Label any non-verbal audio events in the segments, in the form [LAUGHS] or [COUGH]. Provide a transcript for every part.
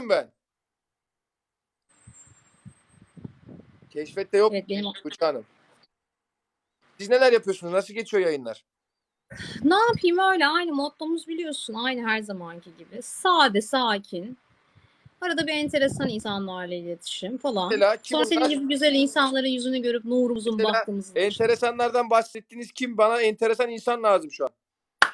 muyum ben? Keşfette yok Evet benim Tuğçe Hanım. Siz neler yapıyorsunuz? Nasıl geçiyor yayınlar? ne yapayım öyle aynı mottomuz biliyorsun aynı her zamanki gibi. Sade sakin. Arada bir enteresan insanlarla iletişim falan. Mesela kim Sonra senin gibi güzel insanların yüzünü görüp nurumuzun bahtımızın. Enteresanlardan bahsettiğiniz kim? Bana enteresan insan lazım şu an.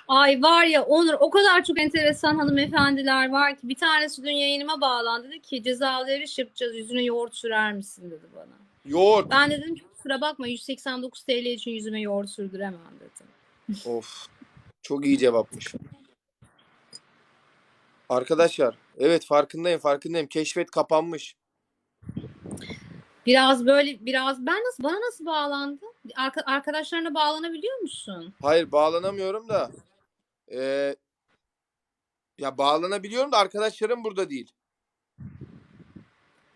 Ay var ya Onur o kadar çok enteresan hanımefendiler var ki bir tanesi dün yayınıma bağlandı dedi ki cezalı eriş yapacağız yüzüne yoğurt sürer misin dedi bana. Yoğurt. Ben de dedim ki kusura bakma 189 TL için yüzüme yoğurt sürdüremem dedim. [LAUGHS] Of. Çok iyi cevapmış. Arkadaşlar, evet farkındayım, farkındayım. Keşfet kapanmış. Biraz böyle biraz ben nasıl bana nasıl bağlandı? Arka, arkadaşlarına bağlanabiliyor musun? Hayır, bağlanamıyorum da. Ee, ya bağlanabiliyorum da arkadaşlarım burada değil.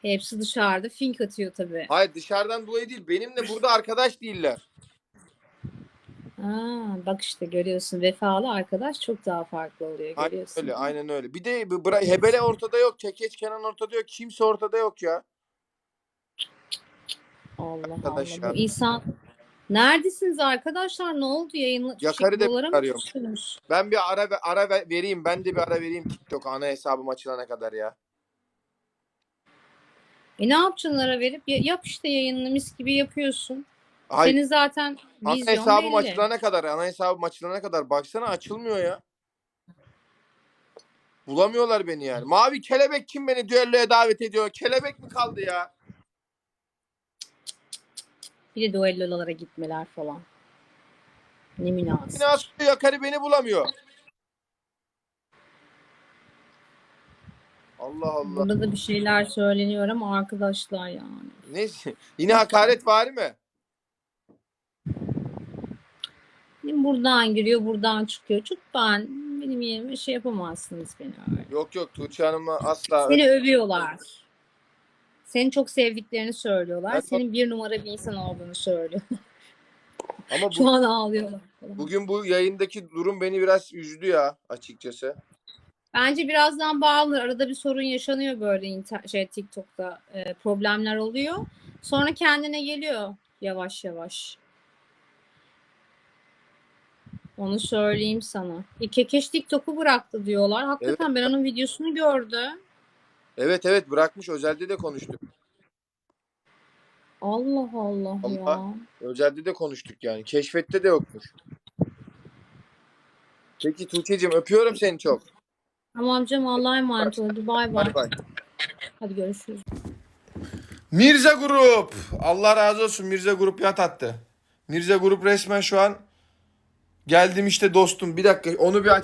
Hepsi dışarıda fink atıyor tabii. Hayır, dışarıdan dolayı değil. Benimle burada arkadaş değiller. Aa, bak işte görüyorsun vefalı arkadaş çok daha farklı oluyor Aynen görüyorsun. öyle, aynen öyle. Bir de bu bıra- Hebele ortada yok, Kekeç Kenan ortada yok, kimse ortada yok ya. Allah Arkadaşlar. Allah. Bu insan Neredesiniz arkadaşlar? Ne oldu yayınla? Yakarı da düştünüz? Ben bir ara ara ver- vereyim, ben de bir ara vereyim TikTok ana hesabım açılana kadar ya. E ne yapacaksın ara verip? Ya- yap işte yayınını mis gibi yapıyorsun. Hayır, Senin zaten ana vizyon hesabım belli. açılana kadar, ana hesabım açılana kadar baksana açılmıyor ya. Bulamıyorlar beni yani. Mavi kelebek kim beni düelloya davet ediyor? Kelebek mi kaldı ya? Bir de duellolara gitmeler falan. Ne münasip. Yine aslı yakarı beni bulamıyor. Allah Allah. Burada da bir şeyler söyleniyor ama arkadaşlar yani. Neyse. Yine hakaret var mı? Buradan giriyor, buradan çıkıyor. Çok ben benim yerime şey yapamazsınız beni öyle. Yok yok Tuğçe Hanım'a asla. Seni övüyorlar. Seni çok sevdiklerini söylüyorlar. Ben- Senin bir numara bir insan olduğunu söylüyor. Ama Şu bu, an ağlıyorlar. bugün bu yayındaki durum beni biraz üzdü ya açıkçası. Bence birazdan bağlanır. Arada bir sorun yaşanıyor böyle inter- şey TikTok'ta e, problemler oluyor. Sonra kendine geliyor yavaş yavaş. Onu söyleyeyim sana. E, Kekeş TikTok'u bıraktı diyorlar. Hakikaten ben onun videosunu gördüm. Evet evet bırakmış özelde de konuştuk. Allah Allah ya. Allah. Özelde de konuştuk yani. Keşfette de yokmuş. Peki Tuğçe'cim öpüyorum seni çok. Tamam canım Allah'a emanet ol. Hadi bay bay. Bay bay. Hadi görüşürüz. Mirza Grup. Allah razı olsun Mirza Grup yat attı. Mirza Grup resmen şu an geldim işte dostum. Bir dakika onu bir aç.